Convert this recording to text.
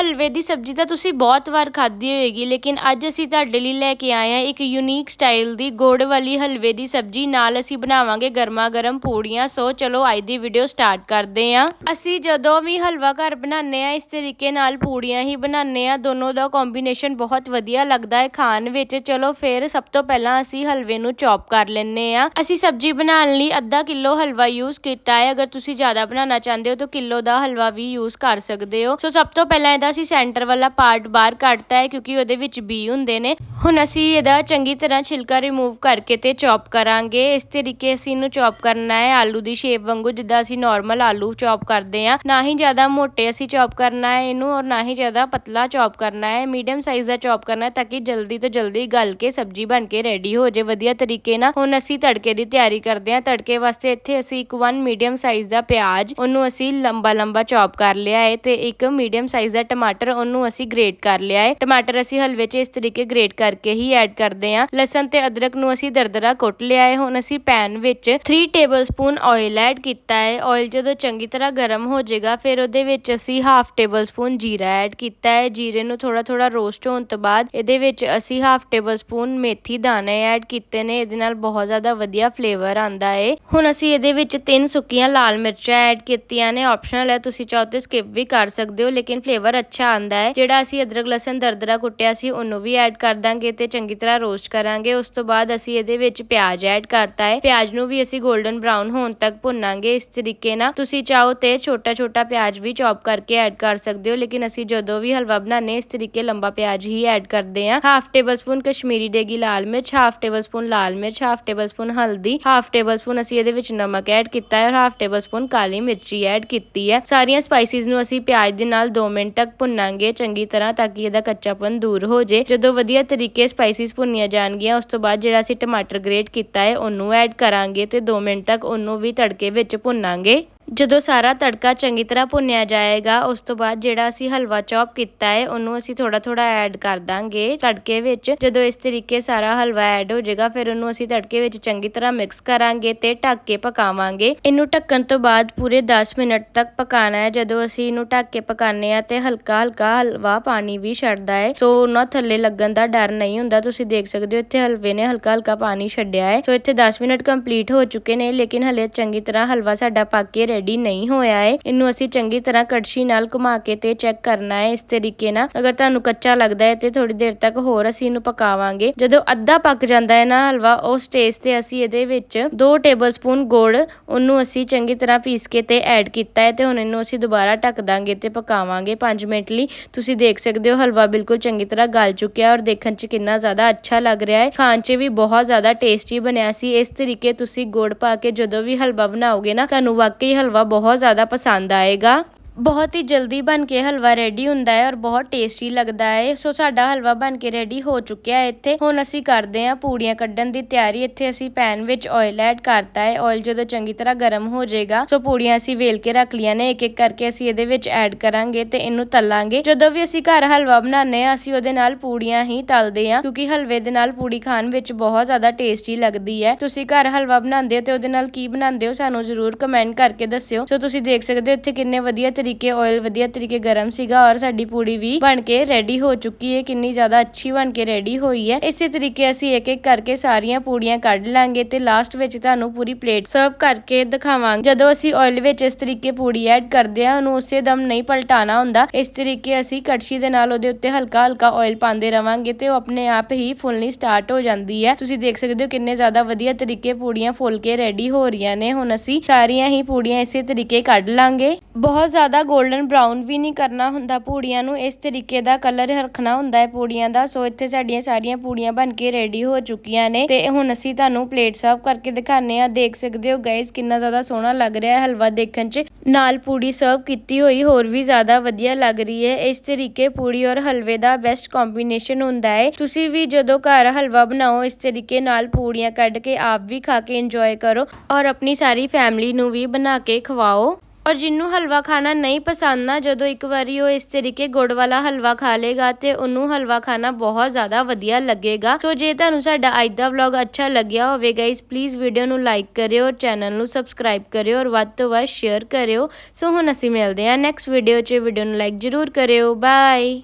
ਹਲਵੇ ਦੀ ਸਬਜ਼ੀ ਤਾਂ ਤੁਸੀਂ ਬਹੁਤ ਵਾਰ ਖਾਧੀ ਹੋਏਗੀ, ਲੇਕਿਨ ਅੱਜ ਅਸੀਂ ਤੁਹਾਡੇ ਲਈ ਲੈ ਕੇ ਆਏ ਹਾਂ ਇੱਕ ਯੂਨੀਕ ਸਟਾਈਲ ਦੀ ਗੁੜ ਵਾਲੀ ਹਲਵੇ ਦੀ ਸਬਜ਼ੀ। ਨਾਲ ਅਸੀਂ ਬਣਾਵਾਂਗੇ ਗਰਮਾ ਗਰਮ ਪੂੜੀਆਂ। ਸੋ ਚਲੋ, ਅੱਜ ਦੀ ਵੀਡੀਓ ਸਟਾਰਟ ਕਰਦੇ ਹਾਂ। ਅਸੀਂ ਜਦੋਂ ਵੀ ਹਲਵਾ ਘਰ ਬਣਾਉਂਦੇ ਆ ਇਸ ਤਰੀਕੇ ਨਾਲ ਪੂੜੀਆਂ ਹੀ ਬਣਾਉਂਦੇ ਆ ਦੋਨੋਂ ਦਾ ਕੰਬੀਨੇਸ਼ਨ ਬਹੁਤ ਵਧੀਆ ਲੱਗਦਾ ਹੈ ਖਾਣ ਵਿੱਚ। ਚਲੋ, ਫਿਰ ਸਭ ਤੋਂ ਪਹਿਲਾਂ ਅਸੀਂ ਹਲਵੇ ਨੂੰ ਚੌਪ ਕਰ ਲੈਂਦੇ ਆ ਅਸੀਂ ਸਬਜ਼ੀ ਬਣਾਉਣ ਲਈ ਅੱਧਾ ਕਿਲੋ ਹਲਵਾ ਯੂਜ਼ ਕੀਤਾ ਹੈ। ਅਗਰ ਤੁਸੀਂ ਜ਼ਿਆਦਾ ਬਣਾਉਣਾ ਚਾਹੁੰਦੇ ਹੋ, ਤਾਂ ਕਿਲੋ ਦਾ ਹਲਵਾ ਵੀ ਯੂਜ਼ ਕਰ ਸਕਦੇ ਹੋ। ਸੋ ਸਭ ਤੋਂ ਪਹਿਲਾਂ ਇਹਦਾ ਅਸੀਂ ਸੈਂਟਰ ਵਾਲਾ ਪਾਰਟ ਬਾਹਰ ਕੱਢਤਾ ਹੈ ਕਿਉਂਕਿ ਉਹਦੇ ਵਿੱਚ ਬੀ ਹੁੰਦੇ ਨੇ। ਹੁਣ ਅਸੀਂ ਇਹਦਾ ਚੰਗੀ ਤਰ੍ਹਾਂ ਛਿਲਕਾ ਰਿਮੂਵ ਕਰਕੇ ਤੇ ਚੌਪ ਕਰਾਂਗੇ। ਇਸ ਤਰੀਕੇ ਅਸੀਂ ਇਹਨੂੰ ਚੌਪ ਕਰਨਾ ਹੈ ਆਲੂ ਦੀ ਸ਼ੇਪ ਵਾਂਗੂ, ਜਿੱਦਾਂ ਅਸੀਂ ਨਾਰਮਲ ਆਲੂ ਚੌਪ ਕਰਦੇ ਆ ਨਾ ਹੀ ਜ਼ਿਆਦਾ ਮੋਟੇ ਅਸੀਂ ਚੌਪ ਕਰਨਾ ਹੈ ਇਹਨੂੰ ਔਰ ਨਾ ਹੀ ਜ਼ਿਆਦਾ ਪਤਲਾ ਚੌਪ ਕਰਨਾ ਹੈ। ਮੀਡੀਅਮ ਸਾਈਜ਼ ਦਾ ਚੌਪ ਕਰਨਾ ਹੈ ਤਾਂ ਕਿ ਜਲਦੀ ਤੋਂ ਜਲਦੀ ਗਲ ਕੇ ਸਬਜ਼ੀ ਬਣ ਕੇ ਰੈਡੀ ਹੋ ਜਾਏ। ਵਧੀਆ ਤਰੀਕੇ ਨਾਲ ਹੁਣ ਅਸੀਂ ਤੜਕੇ ਦੀ ਤਿਆਰੀ ਕਰਦੇ ਹਾਂ। ਤੜਕੇ ਵਾਸਤੇ ਇੱਥੇ ਅਸੀਂ ਇੱਕ ਵਨ ਮੀਡੀਅਮ ਸਾਈਜ਼ ਦਾ ਪਿਆਜ਼, ਉਹਨੂੰ ਅਸੀਂ ਲੰਬਾ ਲੰਬਾ ਚੌਪ ਕਰ ਲਿਆ ਹੈ ਤੇ ਇੱਕ ਮੀਡੀਅਮ ਸਾਈਜ਼ ਦਾ ਟਮਾਟਰ ਉਹਨੂੰ ਅਸੀਂ ਗ੍ਰੇਟ ਕਰ ਲਿਆ ਹੈ। ਟਮਾਟਰ ਅਸੀਂ ਹਲਵੇ 'ਚ ਇਸ ਤਰੀਕੇ ਗ੍ਰੇਟ ਕਰਕੇ ਹੀ ਐਡ ਕਰਦੇ ਹਾਂ। ਲਸਣ ਤੇ ਅਦਰਕ ਨੂੰ ਅਸੀਂ ਦਰਦਰਾ ਕੁੱਟ ਲਿਆ ਹੈ। ਹੁਣ ਅਸੀਂ ਪੈਨ ਵਿੱਚ 3 ਟੇਬਲਸਪੂਨ ਆਇਲ ਐਡ ਕੀਤਾ ਹੈ। ਆਇਲ ਜਦੋਂ ਚੰਗੀ ਤਰ੍ਹਾਂ ਗਰਮ ਹੋ ਜਾਏਗਾ, ਫਿਰ ਉਹਦੇ ਵਿੱਚ ਅਸੀਂ ਹਾਫ ਟੇਬਲਸਪੂਨ ਜੀਰਾ ਐਡ ਕੀਤਾ ਹੈ। ਜੀਰੇ ਨੂੰ ਥੋੜਾ ਥੋੜਾ ਰੋਸਟ ਹੋਣ ਤੋਂ ਬਾਅਦ ਇਹਦੇ ਵਿੱਚ ਅਸੀਂ ਹਾਫ ਟੇਬਲਸਪੂਨ ਮੇਥੀ ਦਾਣੇ ਐਡ ਕੀਤੇ ਨੇ। ਇਹਦੇ ਨਾਲ ਬਹੁਤ ਜ਼ਿਆਦਾ ਵਧੀਆ ਫਲੇਵਰ ਆਂਦਾ ਹੈ। ਹੁਣ ਅਸੀਂ ਇਹਦੇ ਵਿੱਚ ਤਿੰਨ ਸੁੱਕੀਆਂ ਲਾਲ ਮਿਰਚਾਂ ਐਡ ਕੀਤੀਆਂ ਨੇ। ਆਪਸ਼ਨਲ ਹੈ, ਤੁਸੀਂ ਚਾਹੋ ਤੇ ਸਕਿਪ ਵੀ ਕਰ ਸਕਦੇ ਹੋ, ਲੇਕਿਨ ਫਲੇਵਰ ਅੱਛਾ ਆਂਦਾ ਹੈ, ਜਿਹੜਾ ਅਸੀਂ ਅਦਰਕ, ਲਸਣ ਦਰਦਰਾ ਕੁੱਟਿਆ ਸੀ, ਉਹਨੂੰ ਵੀ ਐਡ ਕਰ ਦਾਂਗੇ ਤੇ ਚੰਗੀ ਤਰ੍ਹਾਂ ਰੋਸਟ ਕਰਾਂਗੇ। ਉਸ ਤੋਂ ਬਾਅਦ ਅਸੀਂ ਇਹਦੇ ਵਿੱਚ ਪਿਆਜ਼ ਐਡ ਕਰਤਾ ਹੈ। ਪਿਆਜ਼ ਨੂੰ ਵੀ ਅਸੀਂ 골ਡਨ ਬ੍ਰਾਊਨ ਹੋਣ ਤੱਕ ਭੁੰਨਾਂਗੇ ਇਸ ਤਰੀਕੇ ਨਾਲ। ਤੁਸੀਂ ਚਾਹੋ ਤੇ ਛੋਟਾ ਛੋਟਾ ਪਿਆਜ਼ ਵੀ ਚੌਪ ਕਰਕੇ ਐਡ ਕਰ ਸਕਦੇ ਹੋ, ਲੇਕਿਨ ਅਸੀਂ ਜਦੋਂ ਵੀ ਹਲਵਾ ਬਣਾਉਂਦੇ ਇਸ ਤਰੀਕੇ ਲੰਬਾ ਪਿਆਜ਼ ਹੀ ਐਡ ਕਰਦੇ ਹਾਂ। ਹਾਫ ਟੇਬਲ ਸਪੂਨ ਕਸ਼ਮੀਰੀ ਦੇਗੀ ਲਾਲ ਮਿਰਚ ਹਾਫ ਟੇਬਲ ਸਪੂਨ ਲਾਲ ਮਿਰਚ ਹਾਫ ਟੇਬਲ ਸਪੂਨ ਹਲਦੀ ਹਾਫ ਟੇਬਲ ਸਪੂਨ ਅਸੀਂ ਇਹਦੇ ਵਿੱਚ ਨਮਕ ਐਡ ਕੀਤਾ ਹੈ ਔਰ ਹਾਫ ਟੇਬਲ ਸਪੂਨ ਕਾਲੀ ਮਿਰਚੀ ਐਡ ਕੀਤੀ ਹੈ। ਸਾਰੀਆਂ ਸਪਾਈਸਿਸ ਨੂੰ ਅਸੀਂ ਪਿਆਜ਼ ਦੇ ਨਾਲ 2 ਮਿੰਟ ਤੱਕ ਭੁੰਨਾਂਗੇ ਚੰਗੀ ਤਰ੍ਹਾਂ ਤਾਂ ਕਿ ਇਹਦਾ ਕੱਚਾਪਨ ਦੂਰ ਹੋ ਜੇ। ਜਦੋਂ ਵਧੀਆ ਤਰੀਕੇ ਸਪਾਈਸਿਸ ਭੁੰਨੀਆਂ ਜਾਣਗੀਆਂ, ਉਸ ਤੋਂ ਬਾਅਦ ਜਿਹੜਾ ਅਸੀਂ ਟਮਾਟਰ ਗ੍ਰੇਟ ਕੀਤਾ ਹੈ, ਉਹਨੂੰ ਐਡ ਕਰਾਂਗੇ ਤੇ 2 ਮਿੰਟ ਤੱਕ ਉਹਨੂੰ ਵੀ ਤੜਕੇ ਵਿੱਚ ਭੁੰਨਾਂਗੇ। ਜਦੋਂ ਸਾਰਾ ਤੜਕਾ ਚੰਗੀ ਤਰ੍ਹਾਂ ਭੁੰਨਿਆ ਜਾਏਗਾ, ਉਸ ਤੋਂ ਬਾਅਦ ਜਿਹੜਾ ਅਸੀਂ ਹਲਵਾ ਚੌਪ ਕੀਤਾ ਹੈ ਉਹਨੂੰ ਅਸੀਂ ਥੋੜਾ ਥੋੜਾ ਐਡ ਕਰ ਦਾਂਗੇ। ਤੜਕੇ ਵਿੱਚ ਜਦੋਂ ਇਸ ਤਰੀਕੇ ਸਾਰਾ ਹਲਵਾ ਐਡ ਹੋ ਜਾਏਗਾ, ਫਿਰ ਉਹਨੂੰ ਅਸੀਂ ਤੜਕੇ ਵਿੱਚ ਚੰਗੀ ਤਰ੍ਹਾਂ ਮਿਕਸ ਕਰਾਂਗੇ ਤੇ ਢੱਕ ਕੇ ਪਕਾਵਾਂਗੇ। ਇਹਨੂੰ ਢੱਕਣ ਤੋਂ ਬਾਅਦ ਪੂਰੇ 10 ਮਿੰਟ ਤੱਕ ਪਕਾਣਾ ਹੈ ਜਦੋਂ ਅਸੀਂ ਇਹਨੂੰ ਢੱਕ ਕੇ ਪਕਾਉਂਦੇ ਆ ਤੇ ਹਲਕਾ ਹਲਕਾ ਹਲਵਾ ਪਾਣੀ ਵੀ ਛੱਡਦਾ ਹੈ ਸੋ ਉਹਨਾਂ ਥੱਲੇ ਲੱਗਣ ਦਾ ਡਰ ਨਹੀਂ ਹੁੰਦਾ, ਤੁਸੀਂ ਦੇਖ ਸਕਦੇ ਹੋ ਇੱਥੇ ਹਲਵੇ ਨੇ ਹਲਕਾ ਹਲਕਾ ਪਾਣੀ ਛੱਡਿਆ ਹੈ ਸੋ ਇੱਥੇ 10 ਮਿੰਟ ਕੰਪਲੀਟ ਹੋ ਚੁੱਕੇ ਨੇ, ਲੇਕਿਨ ਹਲੇ ਚੰਗੀ ਤਰ੍ਹਾਂ ਹਲਵਾ ਸਾਡਾ ਪੱਕ ਕੇ ਰੈਡੀ ਨਹੀਂ ਹੋਇਆ ਹੈ ਇਹਨੂੰ ਅਸੀਂ ਚੰਗੀ ਤਰ੍ਹਾਂ ਕੜਛੀ ਨਾਲ ਘੁਮਾ ਕੇ ਤੇ ਚੈੱਕ ਕਰਨਾ ਹੈ ਇਸ ਤਰੀਕੇ ਨਾਲ। ਅਗਰ ਤੁਹਾਨੂੰ ਕੱਚਾ ਲੱਗਦਾ ਹੈ ਤੇ ਥੋੜੀ ਦੇਰ ਤੱਕ ਹੋਰ ਅਸੀਂ ਇਹਨੂੰ ਪਕਾਵਾਂਗੇ। ਜਦੋਂ ਅੱਧਾ ਪੱਕ ਜਾਂਦਾ ਹੈ ਨਾ ਹਲਵਾ, ਉਸ ਸਟੇਜ ਤੇ ਅਸੀਂ ਇਹਦੇ ਵਿੱਚ 2 ਟੇਬਲਸਪੂਨ ਗੁੜ, ਉਹਨੂੰ ਅਸੀਂ ਚੰਗੀ ਤਰ੍ਹਾਂ ਪੀਸ ਕੇ ਤੇ ਐਡ ਕੀਤਾ ਹੈ ਤੇ ਹੁਣ ਇਹਨੂੰ ਅਸੀਂ ਦੁਬਾਰਾ ਢੱਕ ਦਾਂਗੇ ਤੇ ਪਕਾਵਾਂਗੇ 5 ਮਿੰਟ ਲਈ। ਤੁਸੀਂ ਦੇਖ ਸਕਦੇ ਹੋ ਹਲਵਾ ਬਿਲਕੁਲ ਚੰਗੀ ਤਰ੍ਹਾਂ ਗਲ ਚੁੱਕਿਆ ਔਰ ਦੇਖਣ 'ਚ ਕਿੰਨਾ ਜ਼ਿਆਦਾ ਅੱਛਾ ਲੱਗ ਰਿਹਾ ਹੈ ਖਾਣ 'ਚ ਵੀ ਬਹੁਤ ਜ਼ਿਆਦਾ ਟੇਸਟੀ ਬਣਿਆ ਸੀ। ਇਸ ਤਰੀਕੇ ਤੁਸੀਂ ਗੁੜ ਪਾ ਕੇ ਜਦੋਂ ਵੀ ਹਲਵਾ ਬਣਾਓਗੇ ਨਾ, ਤੁਹਾਨੂੰ ਵਾਕਈ ਹਲਵਾ ਬਹੁਤ ਜ਼ਿਆਦਾ ਪਸੰਦ ਆਏਗਾ। ਬਹੁਤ ਹੀ ਜਲਦੀ ਬਣ ਕੇ ਹਲਵਾ ਰੈਡੀ ਹੁੰਦਾ ਹੈ ਔਰ ਬਹੁਤ ਟੇਸਟੀ ਲੱਗਦਾ ਹੈ। ਸੋ ਸਾਡਾ ਹਲਵਾ ਬਣ ਕੇ ਰੈਡੀ ਹੋ ਚੁੱਕਿਆ ਹੈ ਇੱਥੇ। ਹੁਣ ਅਸੀਂ ਕਰਦੇ ਹਾਂ ਪੂੜੀਆਂ ਕੱਢਣ ਦੀ ਤਿਆਰੀ। ਇੱਥੇ ਅਸੀਂ ਪੈਨ ਵਿੱਚ ਆਇਲ ਐਡ ਕਰਤਾ ਹੈ। ਆਇਲ ਜਦੋਂ ਚੰਗੀ ਤਰ੍ਹਾਂ ਗਰਮ ਹੋ ਜਾਏਗਾ, ਸੋ ਪੂੜੀਆਂ ਅਸੀਂ ਵੇਲ ਕੇ ਰੱਖ ਲੀਆਂ ਨੇ। ਇੱਕ ਇੱਕ ਕਰਕੇ ਅਸੀਂ ਇਹਦੇ ਵਿੱਚ ਐਡ ਕਰਾਂਗੇ ਤੇ ਇਹਨੂੰ ਤਲਾਂਗੇ। ਜਦੋਂ ਵੀ ਅਸੀਂ ਘਰ ਹਲਵਾ ਬਣਾਉਂਦੇ ਹਾਂ, ਅਸੀਂ ਉਹਦੇ ਨਾਲ ਪੂੜੀਆਂ ਹੀ ਤਲਦੇ ਹਾਂ, ਕਿਉਂਕਿ ਹਲਵੇ ਦੇ ਨਾਲ ਪੂੜੀ ਖਾਣ ਵਿੱਚ ਬਹੁਤ ਜ਼ਿਆਦਾ ਟੇਸਟੀ ਲੱਗਦੀ ਹੈ। ਤੁਸੀਂ ਘਰ ਹਲਵਾ ਬਣਾਉਂਦੇ ਹੋ ਤੇ ਉਹਦੇ ਨਾਲ ਕੀ ਬਣਾਉਂਦੇ ਹੋ, ਸਾਨੂੰ ਜ਼ਰੂਰ ਕਮੈਂਟ ਕਰਕੇ ਦੱਸਿਓ। ਸੋ ਤੁਸੀਂ ਦੇਖ ਸਕਦੇ ਹੋ ਇੱਥੇ ਕਿੰਨੇ ਵਧੀਆ ਤਰੀਕੇ ਆਇਲ ਵਧੀਆ ਤਰੀਕੇ ਗਰਮ ਸੀਗਾ ਔਰ ਸਾਡੀ ਪੂੜੀ ਵੀ ਬਣ ਕੇ ਰੈਡੀ ਹੋ ਚੁੱਕੀ ਹੈ, ਕਿੰਨੀ ਜ਼ਿਆਦਾ ਅੱਛੀ ਬਣ ਕੇ ਰੈਡੀ ਹੋਈ ਹੈ। ਇਸੇ ਤਰੀਕੇ ਅਸੀਂ ਇੱਕ ਇੱਕ ਕਰਕੇ ਸਾਰੀਆਂ ਪੂੜੀਆਂ ਕੱਢ ਲਾਂਗੇ ਤੇ ਲਾਸਟ ਵਿੱਚ ਤੁਹਾਨੂੰ ਪੂਰੀ ਪਲੇਟ ਸਰਵ ਕਰਕੇ ਦਿਖਾਵਾਂਗੇ। ਜਦੋਂ ਅਸੀਂ ਆਇਲ ਵਿੱਚ ਇਸ ਤਰੀਕੇ ਪੂੜੀ ਐਡ ਕਰਦੇ ਆ ਉਹਨੂੰ ਉਸੇ ਦਮ ਨਹੀਂ ਪਲਟਾਣਾ ਹੁੰਦਾ। ਇਸ ਤਰੀਕੇ ਅਸੀਂ ਕੜਛੀ ਦੇ ਨਾਲ ਉਹਦੇ ਉੱਤੇ ਹਲਕਾ ਹਲਕਾ ਆਇਲ ਪਾਉਂਦੇ ਰਵਾਂਗੇ ਤੇ ਉਹ ਆਪਣੇ ਆਪ ਹੀ ਫੁੱਲਣੀ ਸਟਾਰਟ ਹੋ ਜਾਂਦੀ ਹੈ। ਤੁਸੀਂ ਦੇਖ ਸਕਦੇ ਹੋ ਕਿੰਨੇ ਜ਼ਿਆਦਾ ਵਧੀਆ ਤਰੀਕੇ ਪੂੜੀਆਂ ਫੁੱਲ ਕੇ ਰੈਡੀ ਹੋ ਰਹੀਆਂ ਨੇ। ਹੁਣ ਅਸੀਂ ਸਾਰੀਆਂ ਹੀ ਪੂੜੀਆਂ ਇਸੇ ਤਰੀਕੇ ਕੱਢ ਲਾਂਗੇ। ਬਹੁਤ ਜ਼ਿਆਦਾ 골ਡਨ ਬਰਾਊਨ ਵੀ ਨਹੀਂ ਕਰਨਾ ਹੁੰਦਾ ਪੂੜੀਆਂ ਨੂੰ, ਇਸ ਤਰੀਕੇ ਦਾ ਕਲਰ ਰੱਖਣਾ ਹੁੰਦਾ ਹੈ ਪੂੜੀਆਂ ਦਾ। ਸੋ ਇੱਥੇ ਸਾਡੀਆਂ ਸਾਰੀਆਂ ਪੂੜੀਆਂ ਬਣ ਕੇ ਰੈਡੀ ਹੋ ਚੁੱਕੀਆਂ ਨੇ ਤੇ ਹੁਣ ਅਸੀਂ ਤੁਹਾਨੂੰ ਪਲੇਟ ਸਰਵ ਕਰਕੇ ਦਿਖਾਣੇ ਆ ਦੇਖ ਸਕਦੇ ਹੋ ਗਾਇਸ ਕਿੰਨਾ ਜ਼ਿਆਦਾ ਸੋਹਣਾ ਲੱਗ ਰਿਹਾ ਹੈ ਹਲਵਾ ਦੇਖਣ 'ਚ। ਨਾਲ ਪੂੜੀ ਸਰਵ ਕੀਤੀ ਹੋਈ ਹੋਰ ਵੀ ਜ਼ਿਆਦਾ ਵਧੀਆ ਲੱਗ ਰਹੀ ਹੈ। ਇਸ ਤਰੀਕੇ ਪੂੜੀ ਔਰ ਹਲਵੇ ਦਾ ਬੈਸਟ ਕੰਬੀਨੇਸ਼ਨ ਹੁੰਦਾ ਹੈ। ਤੁਸੀਂ ਵੀ ਜਦੋਂ ਘਰ ਹਲਵਾ ਬਣਾਓ, ਇਸ ਤਰੀਕੇ ਨਾਲ ਪੂੜੀਆਂ ਕੱਢ ਕੇ ਆਪ ਵੀ ਖਾ ਕੇ ਇੰਜੋਏ ਕਰੋ ਔਰ ਆਪਣੀ ਸਾਰੀ ਫੈਮਿਲੀ ਨੂੰ ਵੀ ਬਣਾ ਕੇ ਖਵਾਓ। ਔਰ ਜਿਹਨੂੰ ਹਲਵਾ ਖਾਣਾ ਨਹੀਂ ਪਸੰਦ ਨਾ, ਜਦੋਂ ਇੱਕ ਵਾਰੀ ਉਹ ਇਸ ਤਰੀਕੇ ਗੁੜ ਵਾਲਾ ਹਲਵਾ ਖਾ ਲੇਗਾ ਤੇ ਉਹਨੂੰ ਹਲਵਾ ਖਾਣਾ ਬਹੁਤ ਜ਼ਿਆਦਾ ਵਧੀਆ ਲੱਗੇਗਾ। ਸੋ ਜੇ ਤੁਹਾਨੂੰ ਸਾਡਾ ਅੱਜ ਦਾ ਵਲੌਗ ਅੱਛਾ ਲੱਗਿਆ ਹੋਵੇ ਗਾਇਸ ਪਲੀਜ਼ ਵੀਡੀਓ ਨੂੰ ਲਾਈਕ ਕਰਿਓ ਔਰ ਚੈਨਲ ਨੂੰ ਸਬਸਕ੍ਰਾਈਬ ਕਰਿਓ ਔਰ ਵੱਧ ਤੋਂ ਵੱਧ ਸ਼ੇਅਰ ਕਰਿਓ। ਸੋ ਹੁਣ ਅਸੀਂ ਮਿਲਦੇ ਹਾਂ ਨੈਕਸਟ ਵੀਡੀਓ 'ਚ ਵੀਡੀਓ ਨੂੰ ਲਾਈਕ ਜ਼ਰੂਰ ਕਰਿਓ। ਬਾਏ